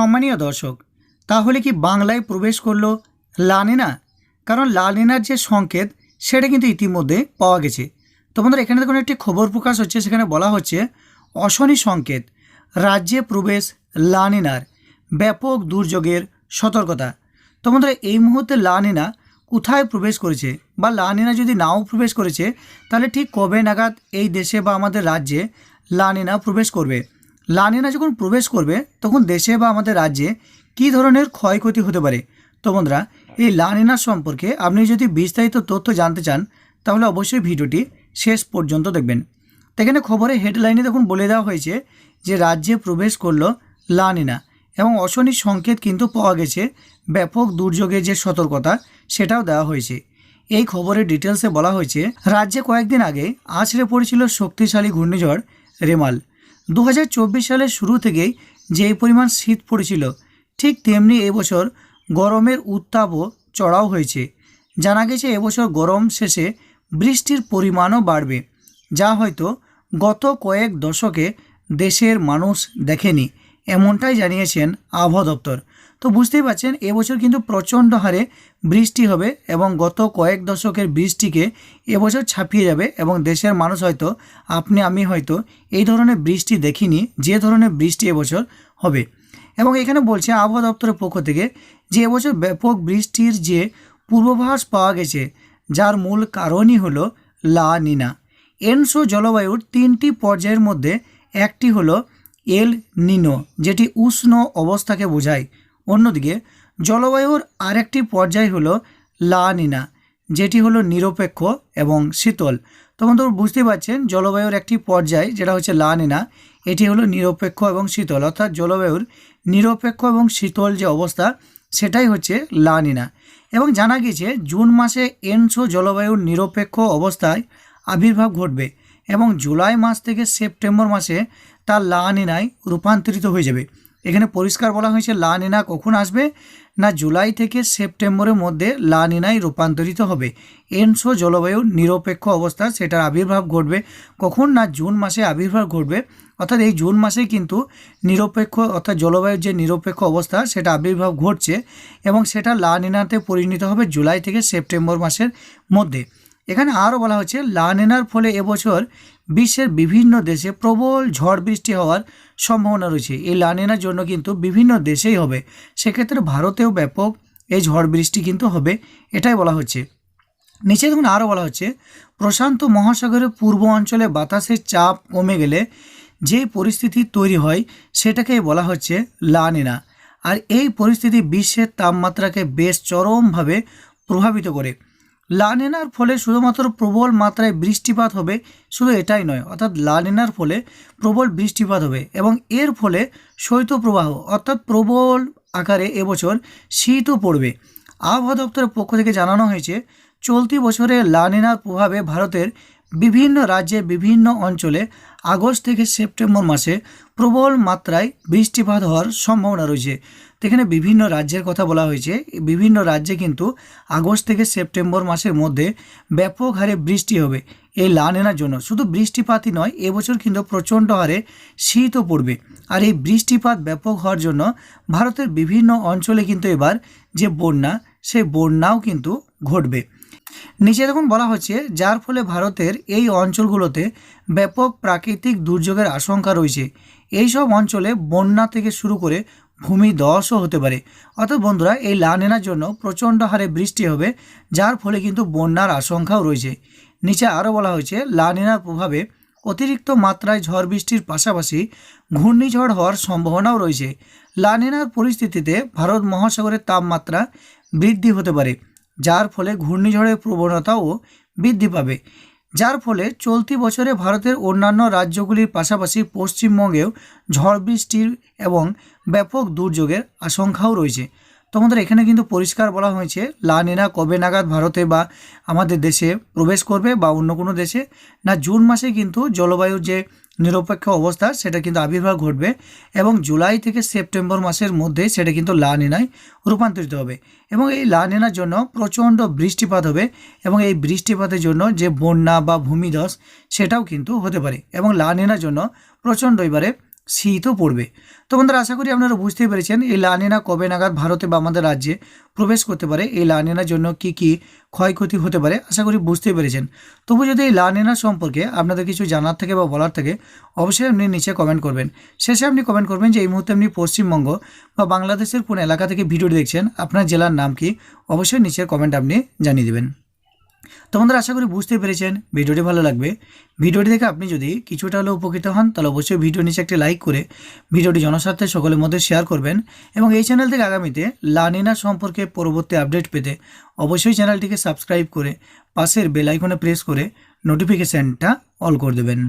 সম্মানীয় দর্শক, তাহলে কি বাংলায় প্রবেশ করল লানিনা কারণ লানিনার যে সংকেত, সেটা কিন্তু ইতিমধ্যে পাওয়া গেছে। তো বন্ধুরা এখানে দেখুন, একটি খবর প্রকাশ হচ্ছে, সেখানে বলা হচ্ছে, অশনি সংকেত, রাজ্যে প্রবেশ লানিনার ব্যাপক দুর্যোগের সতর্কতা। তো বন্ধুরা এই মুহূর্তে লানিনা কোথায় প্রবেশ করেছে? বা লানিনা যদি নাও প্রবেশ করেছে, তাহলে ঠিক কবে নাগাদ এই দেশে বা আমাদের রাজ্যে লানিনা প্রবেশ করবে? লানিনা যখন প্রবেশ করবে, তখন দেশে বা আমাদের রাজ্যে কী ধরনের ক্ষয়ক্ষতি হতে পারে? তো বন্ধুরা, এই লানিনা সম্পর্কে আপনি যদি বিস্তারিত তথ্য জানতে চান, তাহলে অবশ্যই ভিডিওটি শেষ পর্যন্ত দেখবেন। এখানে খবরে হেডলাইনে দেখুন বলে দেওয়া হয়েছে যে, রাজ্যে প্রবেশ করল লানিনা এবং অশনি সংকেত কিন্তু পাওয়া গেছে। ব্যাপক দুর্যোগের যে সতর্কতা, সেটাও দেওয়া হয়েছে। এই খবরের ডিটেলসে বলা হয়েছে, রাজ্যে কয়েকদিন আগে আছড়ে পড়েছিল শক্তিশালী ঘূর্ণিঝড় রেমাল। দু হাজার চব্বিশ সালের শুরু থেকেই যেই পরিমাণ শীত পড়েছিল, ঠিক তেমনি এবছর গরমের উত্তাপও চড়াও হয়েছে। জানা গেছে এবছর গরম শেষে বৃষ্টির পরিমাণও বাড়বে, যা হয়তো গত কয়েক দশকে দেশের মানুষ দেখেনি, এমনটাই জানিয়েছেন আবহাওয়া দপ্তর। তো বুঝতেই পারছেন, এবছর কিন্তু প্রচণ্ড হারে বৃষ্টি হবে এবং গত কয়েক দশকের বৃষ্টিকে এবছর ছাপিয়ে যাবে এবং দেশের মানুষ হয়তো, আপনি, আমি হয়তো এই ধরনের বৃষ্টি দেখিনি, যে ধরনের বৃষ্টি এবছর হবে। এবং এখানে বলছে আবহাওয়া দপ্তরের পক্ষ থেকে যে এবছর ব্যাপক বৃষ্টির যে পূর্বাভাস পাওয়া গেছে, যার মূল কারণই হলো লা নিনা। এনসো জলবায়ুর তিনটি পর্যায়ের মধ্যে একটি হলো এল নিনো, যেটি উষ্ণ অবস্থাকে বোঝায়। অন্যদিকে, জলবায়ুর আরেকটি পর্যায় হলো লা নিনা, যেটি হলো নিরপেক্ষ এবং শীতল। তো বন্ধু বুঝতে পারছেন, জলবায়ুর একটি পর্যায় যেটা হচ্ছে লা নিনা, এটি হলো নিরপেক্ষ এবং শীতল। অর্থাৎ জলবায়ুর নিরপেক্ষ এবং শীতল যে অবস্থা, সেটাই হচ্ছে লা নিনা। এবং জানা গেছে জুন মাসে এনসো জলবায়ুর নিরপেক্ষ অবস্থায় আবির্ভাব ঘটবে এবং জুলাই মাস থেকে সেপ্টেম্বর মাসে তা লা নিনায় রূপান্তরিত হয়ে যাবে। এখানে পরিষ্কার বলা হয়েছে, লা নিনা কখন আসবে? না জুলাই থেকে সেপ্টেম্বরের মধ্যে লা নিনায় রূপান্তরিত হবে। এনসো জলবায়ুর নিরপেক্ষ অবস্থা, সেটার আবির্ভাব ঘটবে। কখন? না জুন মাসে আবির্ভাব ঘটবে। অর্থাৎ এই জুন মাসেই কিন্তু নিরপেক্ষ, অর্থাৎ জলবায়ুর যে নিরপেক্ষ অবস্থা, সেটা আবির্ভাব ঘটছে এবং সেটা লা নিনাতে পরিণত হবে জুলাই থেকে সেপ্টেম্বর মাসের মধ্যে। এখানে আরও বলা হচ্ছে লা নিনার ফলে এবছর বিশ্বের বিভিন্ন দেশে প্রবল ঝড় বৃষ্টি হওয়ার সম্ভাবনা রয়েছে। এই লা নিনার জন্য কিন্তু বিভিন্ন দেশেই হবে। সেক্ষেত্রে ভারতেও ব্যাপক এই ঝড় বৃষ্টি কিন্তু হবে, এটাই বলা হচ্ছে। নিচে দেখুন, আরও বলা হচ্ছে, প্রশান্ত মহাসাগরের পূর্ব অঞ্চলে বাতাসের চাপ কমে গেলে যে পরিস্থিতি তৈরি হয়, সেটাকে বলা হচ্ছে লানিনা। আর এই পরিস্থিতি বিশ্বের তাপমাত্রাকে বেশ চরমভাবে প্রভাবিত করে। লানিনার ফলে শুধুমাত্র প্রবল মাত্রায় বৃষ্টিপাত হবে, শুধু এটাই নয়, অর্থাৎ লানেনার ফলে প্রবল বৃষ্টিপাত হবে এবং এর ফলে শৈত্যপ্রবাহ, অর্থাৎ প্রবল আকারে এবছর শীতও পড়বে। আবহাওয়া দপ্তরের পক্ষ থেকে জানানো হয়েছে, চলতি বছরে লানিনার প্রভাবে ভারতের বিভিন্ন রাজ্যে বিভিন্ন অঞ্চলে আগস্ট থেকে সেপ্টেম্বর মাসে প্রবল মাত্রায় বৃষ্টিপাত হওয়ার সম্ভাবনা রয়েছে। এখানে বিভিন্ন রাজ্যের কথা বলা হয়েছে, বিভিন্ন রাজ্যে কিন্তু আগস্ট থেকে সেপ্টেম্বর মাসের মধ্যে ব্যাপক হারে বৃষ্টি হবে। এই লানেনার জন্য। শুধু বৃষ্টিপাতই নয় এবছর কিন্তু প্রচণ্ড হারে শীতও পড়বে। আর এই বৃষ্টিপাত ব্যাপক হওয়ার জন্য ভারতের বিভিন্ন অঞ্চলে কিন্তু এবার যে বন্যা, সেই বন্যাও কিন্তু ঘটবে। নিচে দেখুন বলা হচ্ছে, যার ফলে ভারতের এই অঞ্চলগুলোতে ব্যাপক প্রাকৃতিক দুর্যোগের আশঙ্কা রয়েছে। এই সব অঞ্চলে বন্যা থেকে শুরু করে ভূমি ভূমিধসও হতে পারে। অর্থাৎ বন্ধুরা, এই লানেনার জন্য প্রচণ্ড হারে বৃষ্টি হবে, যার ফলে কিন্তু বন্যার আশঙ্কাও রয়েছে। নিচে আরও বলা হয়েছে লানিনার প্রভাবে অতিরিক্ত মাত্রায় ঝড় বৃষ্টির পাশাপাশি ঘূর্ণিঝড় হওয়ার সম্ভাবনাও রয়েছে। লানিনার পরিস্থিতিতে ভারত মহাসাগরের তাপমাত্রা বৃদ্ধি হতে পারে। যার ফলে ঘূর্ণিঝড়ের প্রবণতাও বৃদ্ধি পাবে। যার ফলে চলতি বছরে ভারতের অন্যান্য রাজ্যগুলির পাশাপাশি পশ্চিমবঙ্গেও ঝড় বৃষ্টির এবং ব্যাপক দুর্যোগের আশঙ্কাও রয়েছে। তোমাদের এখানে কিন্তু পরিষ্কার বলা হয়েছে, লা লানিনা কবে নাগাদ ভারতে বা আমাদের দেশে প্রবেশ করবে বা অন্য কোনো দেশে। না, জুন মাসে কিন্তু জলবায়ুর যে নিরপেক্ষ অবস্থা, সেটা কিন্তু আবির্ভাব ঘটবে এবং জুলাই থেকে সেপ্টেম্বর মাসের মধ্যে সেটা কিন্তু লা লানিনায় রূপান্তরিত হবে। এবং এই লা লানিনার জন্য প্রচণ্ড বৃষ্টিপাত হবে এবং এই বৃষ্টিপাতের জন্য যে বন্যা বা ভূমিধস, সেটাও কিন্তু হতে পারে। এবং লা লানিনার জন্য প্রচণ্ড এবারে শীতও পড়বে। তো বন্ধুরা, আশা করি আপনারা বুঝতেই পেরেছেন, এই লানিনা কবে নাগাদ ভারতে বা আমাদের রাজ্যে প্রবেশ করতে পারে, এই লানিনার জন্য কি কি ক্ষয়ক্ষতি হতে পারে, আশা করি বুঝতেই পেরেছেন। তবু যদি এই লানিনা সম্পর্কে আপনাদের কিছু জানার থাকে বা বলার থাকে, অবশ্যই আপনি নিচে কমেন্ট করবেন। শেষে আপনি কমেন্ট করবেন যে, এই মুহূর্তে আপনি পশ্চিমবঙ্গ বা বাংলাদেশের কোন এলাকা থেকে ভিডিওটি দেখছেন, আপনার জেলার নাম কি, অবশ্যই নিচের কমেন্ট আপনি জানিয়ে দেবেন। তো বন্ধুরা আশা করি বুঝতে পেরেছেন, ভিডিওটি ভালো লাগবে। ভিডিওটি দেখে আপনি যদি কিছুটা হলেও উপকৃত হন, তাহলে অবশ্যই ভিডিও নিচে একটি লাইক করে ভিডিওটি জনস্বার্থে সকলের মধ্যে শেয়ার করবেন এবং এই চ্যানেল থেকে আগামীতে লানিনা সম্পর্কে পরবর্তী আপডেট পেতে অবশ্যই চ্যানেলটিকে সাবস্ক্রাইব করে পাশের বেল আইকনে প্রেস করে নোটিফিকেশানটা অল করে দেবেন।